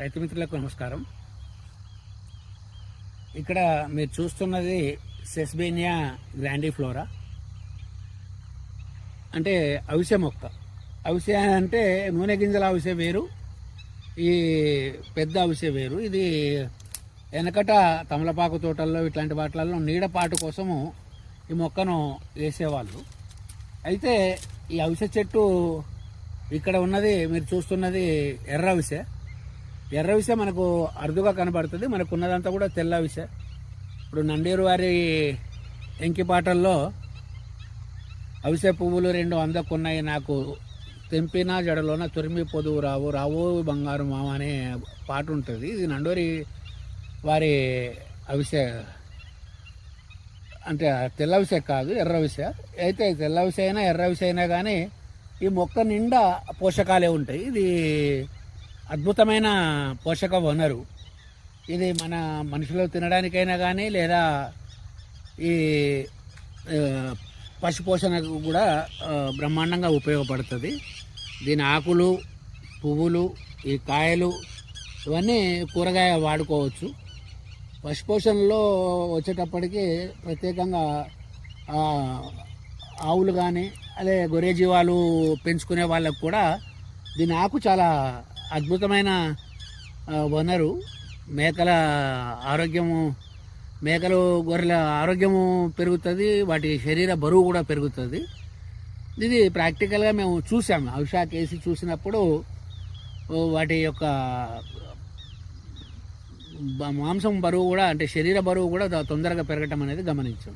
రైతు మిత్రులకు నమస్కారం. ఇక్కడ మీరు చూస్తున్నది సెస్బేనియా గ్రాండిఫ్లోరా అంటే అవిసె మొక్క. అవిసె అంటే నూనె గింజల అవిసె వేరు. ఈ పెద్ద అవిసె వేరు. ఇది వెనకట తమలపాకు తోటల్లో ఇట్లాంటి వాటిలలో నీడపాటు కోసము ఈ మొక్కను వేసేవాళ్ళు. అయితే ఈ అవిసె చెట్టు ఇక్కడ ఉన్నది మీరు చూస్తున్నది ఎర్ర అవిసె. ఎర్ర విస మనకు అరుదుగా కనబడుతుంది. మనకు ఉన్నదంతా కూడా తెల్ల విస ఇప్పుడు నండేరు వారి ఎంకిపాటల్లో అవిసె పువ్వులు రెండు అందకున్నాయి నాకు. తెంపిన జడలోన తురిమి పొదువు రావు. రావు బంగారు మామ అనే పాట ఉంటుంది. ఇది నండూరి వారి అవిసె అంటే తెల్ల విష కాదు ఎర్ర విష అయితే తెల్ల విష అయినా ఎర్ర విష అయినా కానీ ఈ మొక్క నిండా పోషకాలే ఉంటాయి. ఇది అద్భుతమైన పోషక వనరు. ఇది మన మనుషులు తినడానికైనా కానీ లేదా ఈ పశుపోషణకు పశు పోషణకు కూడా బ్రహ్మాండంగా ఉపయోగపడుతుంది. దీని ఆకులు పువ్వులు ఈ కాయలు ఇవన్నీ కూరగాయ వాడుకోవచ్చు. పశు పోషణలో వచ్చేటప్పటికి ప్రత్యేకంగా ఆవులు కానీ అదే గొర్రె జీవాలు పెంచుకునే వాళ్ళకు కూడా దీని ఆకు చాలా అద్భుతమైన వనరు. మేకల ఆరోగ్యము మేకలు గొర్రెల ఆరోగ్యము పెరుగుతుంది వాటి శరీర బరువు కూడా పెరుగుతుంది. ఇది ప్రాక్టికల్గా మేము చూసాము అవిషా కేసి చూసినప్పుడు వాటి యొక్క మాంసం బరువు కూడా అంటే శరీర బరువు కూడా తొందరగా పెరగటం అనేది గమనించాం.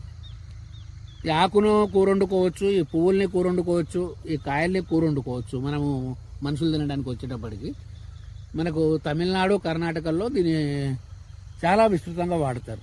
ఆకును కూర వండుకోవచ్చు ఈ పువ్వుల్ని కూర వండుకోవచ్చు ఈ కాయల్ని కూర వండుకోవచ్చు మనము మనుషులు తినడానికి వచ్చేటప్పటికి మనకు తమిళనాడు కర్ణాటకలో దీన్ని చాలా విస్తృతంగా వాడతారు.